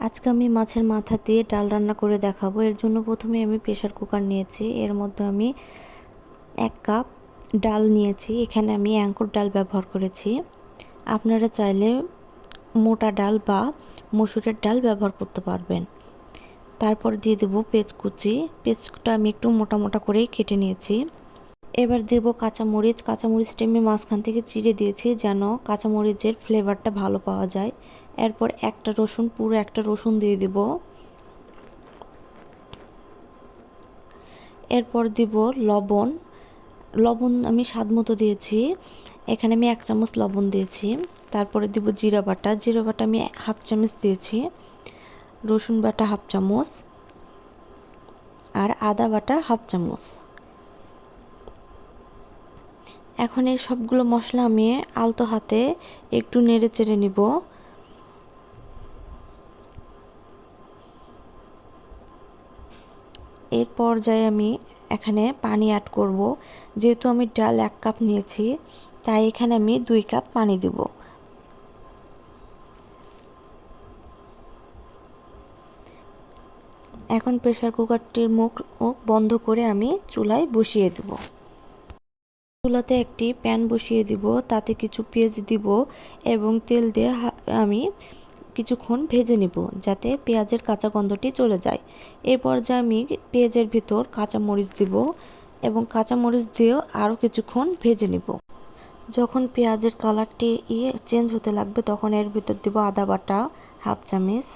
আজকে আমি মাছের মাথা দিয়ে ডাল রান্না করে দেখাবো। এর জন্য প্রথমে আমি প্রেশার কুকার নিয়েছি। এর মধ্যে আমি এক কাপ ডাল নিয়েছি। এখানে আমি অ্যাঙ্কুর ডাল ব্যবহার করেছি। আপনারা চাইলে মোটা ডাল বা মসুরের ডাল ব্যবহার করতে পারবেন। তারপর দিয়ে দেবো পেঁচ কুচি। পেঁচটা আমি একটু মোটা মোটা করেই কেটে নিয়েছি। এবার দেব কাঁচামরিচ। কাঁচামরিচটা আমি মাঝখান থেকে চিড়ে দিয়েছি যেন কাঁচামরিচের ফ্লেভারটা ভালো পাওয়া যায়। এরপর একটা রসুন, পুরো একটা রসুন দিয়ে দেব। এরপর দিব লবণ। লবণ আমি স্বাদ মতো দিয়েছি। এখানে আমি এক চামচ লবণ দিয়েছি। তারপরে দিব জিরা বাটা। জিরা বাটা আমি হাফ চামচ দিয়েছি। রসুন বাটা হাফ চামচ। আর আদা বাটা হাফ চামচ। এখন এই সবগুলো মশলা আমি আলতো হাতে একটু নেড়ে চেড়ে নিব। এর পর্যায়ে আমি এখানে পানি অ্যাড করব। যেহেতু আমি ডাল এক কাপ নিয়েছি, তাই এখানে আমি দুই কাপ পানি দেব। এখন প্রেশার কুকারটির মুখ বন্ধ করে আমি চুলায় বসিয়ে দেব। চুলাতে একটি প্যান বসিয়ে দিব, তাতে কিছু পেঁয়াজ দিব এবং তেল দিয়ে আমি কিছুক্ষণ ভেজে নিব যাতে পেঁয়াজের কাঁচা গন্ধটি চলে যায়। এই পর্যায়ে আমি পেঁয়াজের ভিতর কাঁচা মরিচ দিব এবং কাঁচা মরিচ দিয়েও আরও কিছুক্ষণ ভেজে নিব। যখন পেঁয়াজের কালারটি ইয়ে চেঞ্জ হতে লাগবে তখন এর ভিতর দিব আদা বাটা, হাফ চামচ,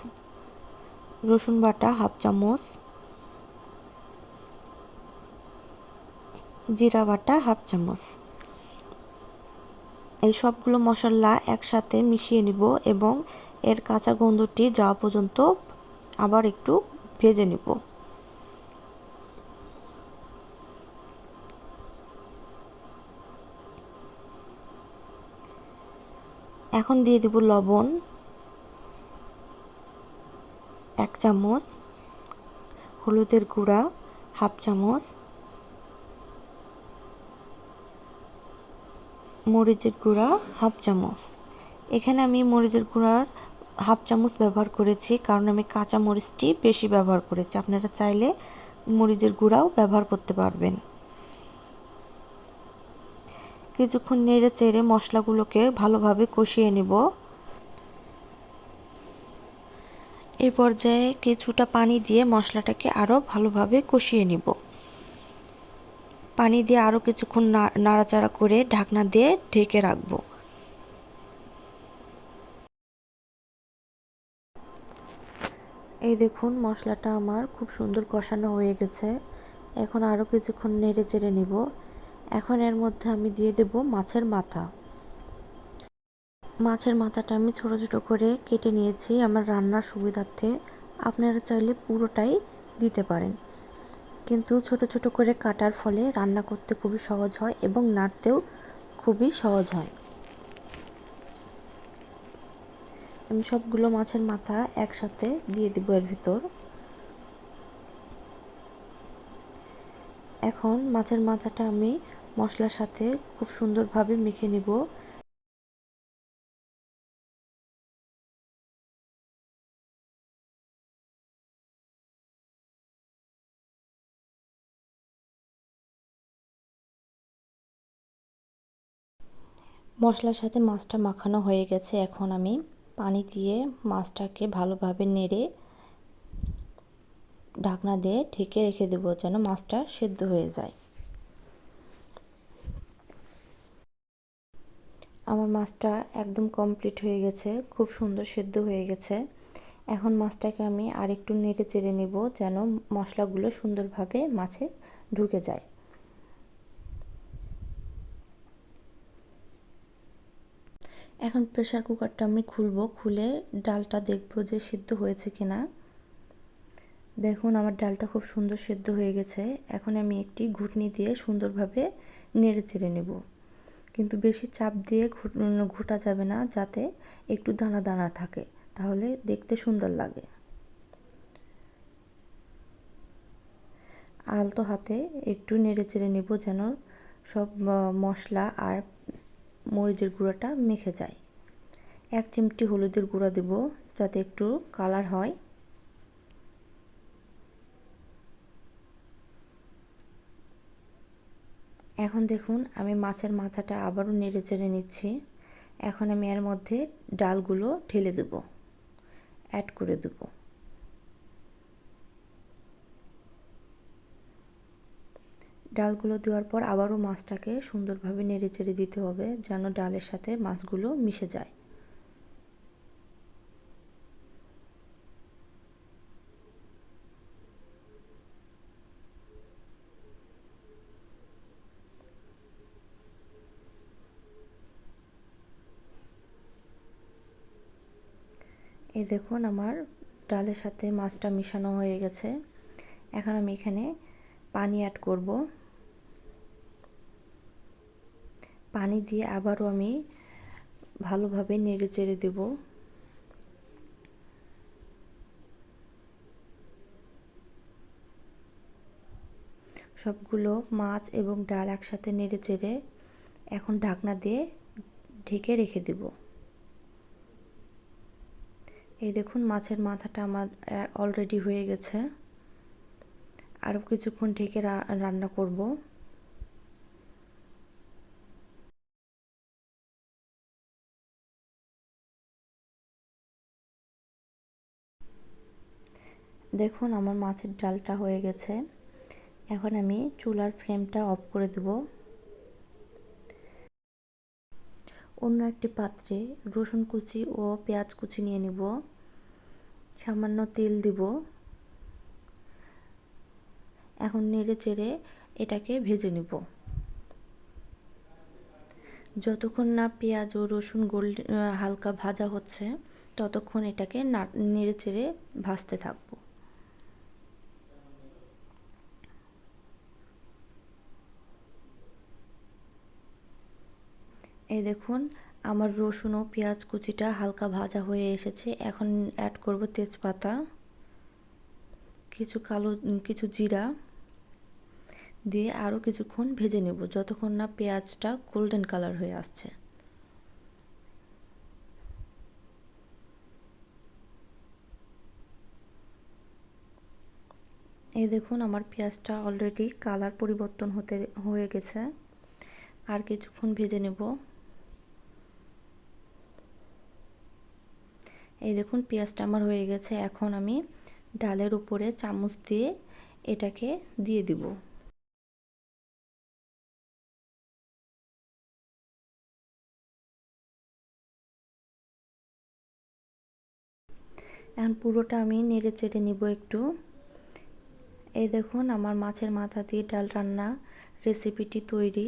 রসুন বাটা, হাফ চামচ, জিরা বাটা, হাফ চামচ। এই সবগুলো মশলা একসাথে মিশিয়ে নিব এবং এর কাঁচা গন্ধটি যাওয়া পর্যন্ত আবার একটু ভেজে নিব। এখন দিয়ে দিব লবণ, এক চামচ, হলুদের গুঁড়া, হাফ চামচ মরিচের গুঁড়া হাফ চামচ। এখানে আমি মরিচের গুঁড়ার হাফ চামচ ব্যবহার করেছি, কারণ আমি কাঁচা মরিচটি বেশি ব্যবহার করেছি। আপনারা চাইলে মরিচের গুঁড়াও ব্যবহার করতে পারবেন। কিছুক্ষণ নেড়ে চেড়ে মশলাগুলোকে ভালোভাবে কষিয়ে নেব। এই পর্যায়ে কিছুটা পানি দিয়ে মশলাটাকে আরও ভালোভাবে কষিয়ে নিব। পানি দিয়ে আরও কিছুক্ষণ নাড়াচাড়া করে ঢাকনা দিয়ে ঢেকে রাখব। এই দেখুন, মশলাটা আমার খুব সুন্দর কষানো হয়ে গেছে। এখন আরও কিছুক্ষণ নেড়ে চেড়ে নিব। এখন এর মধ্যে আমি দিয়ে দেব মাছের মাথা। মাছের মাথাটা আমি ছোট ছোট করে কেটে নিয়েছি। আমার রান্নার সুবিধার্থে আপনারা চাইলে পুরোটাই দিতে পারেন। কিন্তু ছোট ছোট করে কাটার ফলে রান্না করতে খুবই সহজ হয় এবং নাড়তেও খুবই সহজ হয়। আমি সবগুলো মাছের মাথা একসাথে দিয়ে দিব এর ভিতর। এখন মাছের মাথাটা আমি মশলার সাথে খুব সুন্দরভাবে মেখে নিব। মশলার সাথে মাছটা মাখানো হয়ে গেছে। এখন আমি পানি দিয়ে মাছটাকে ভালোভাবে নেড়ে ঢাকনা দিয়ে ঢেকে রেখে দেবো যেন মাছটা সেদ্ধ হয়ে যায়। আমার মাছটা একদম কমপ্লিট হয়ে গেছে, খুব সুন্দর সেদ্ধ হয়ে গেছে। এখন মাছটাকে আমি আরেকটু নেড়ে চেড়ে নেব যেন মশলাগুলো সুন্দরভাবে মাছে ঢুকে যায়। এখন প্রেশার কুকারটা আমি খুলব, খুলে ডালটা দেখব যে সিদ্ধ হয়েছে কিনা। দেখুন, আমার ডালটা খুব সুন্দর সেদ্ধ হয়ে গেছে। এখন আমি একটি ঘুটনি দিয়ে সুন্দরভাবে নেড়ে চেড়ে নেব। কিন্তু বেশি চাপ দিয়ে ঘুটা যাবে না, যাতে একটু দানা দানা থাকে। তাহলে দেখতে সুন্দর লাগে। আলতো হাতে একটু নেড়ে চেড়ে নেব যেন সব মশলা আর মরিচের গুঁড়োটা মেখে যায়। এক চিমটি হলুদের গুঁড়া দেব যাতে একটু কালার হয়। এখন দেখুন, আমি মাছের মাথাটা আবারও নেড়ে চেড়ে নিচ্ছি। এখন আমি এর মধ্যে ডালগুলো ঢেলে দেব। অ্যাড করে দেব। ডালগুলো দেওয়ার পর আবারও মাছটাকে সুন্দরভাবে নেড়ে চেড়ে দিতে হবে, যেন ডালের সাথে মাছগুলো মিশে যায়। এই দেখুন আমার ডালের সাথে মাছটা মিশানো হয়ে গেছে। এখন আমি এখানে পানি অ্যাড করব। পানি দিয়ে আবারও আমি ভালোভাবে নেড়ে চেড়ে দেব। সবগুলো মাছ এবং ডাল একসাথে নেড়ে চেড়ে এখন ঢাকনা দিয়ে ঢেকে রেখে দেবো। এই দেখুন মাছের মাথাটা আমার অলরেডি হয়ে গেছে। আরও কিছুক্ষণ ঢেকে রান্না করব। দেখুন আমার মাছের ডালটা হয়ে গেছে। এখন আমি চুলার ফ্লেমটা অফ করে দেব। অন্য একটি পাত্রে রসুন কুচি ও পেঁয়াজ কুচি নিয়ে নিব। সামান্য তেল দিব। এখন নেড়ে চেড়ে এটাকে ভেজে নিব। যতক্ষণ না পেঁয়াজ ও রসুন গোল্ড হালকা ভাজা হচ্ছে, ততক্ষণ এটাকে নেড়ে চেড়ে ভাজতে থাকব। এই দেখুন, আমার রসুন ও পেঁয়াজ কুচিটা হালকা ভাজা হয়ে এসেছে। এখন অ্যাড করব তেজপাতা, কিছু কালো কিছু জিরা দিয়ে আরও কিছুক্ষণ ভেজে নেব, যতক্ষণ না পেঁয়াজটা গোল্ডেন কালার হয়ে আসছে। এই দেখুন, আমার পেঁয়াজটা অলরেডি কালার পরিবর্তন হতে, হয়ে গেছে। আর কিছুক্ষণ ভেজে নেব। এই দেখুন, পেঁয়াজটা আমার হয়ে গেছে। এখন আমি ডালের উপরে চামচ দিয়ে এটাকে দিয়ে দিব। এখন পুরোটা আমি নেড়ে চেড়ে নিব একটু। এই দেখুন, আমার মাছের মাথা দিয়ে ডাল রান্না রেসিপিটি তৈরি।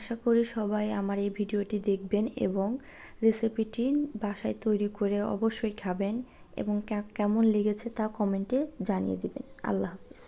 আশা করি সবাই আমার এই ভিডিওটি দেখবেন এবং রেসিপিটি বাসায় তৈরি করে অবশ্যই খাবেন এবং কেমন লেগেছে তা কমেন্টে জানিয়ে দিবেন। আল্লাহ হাফিজ।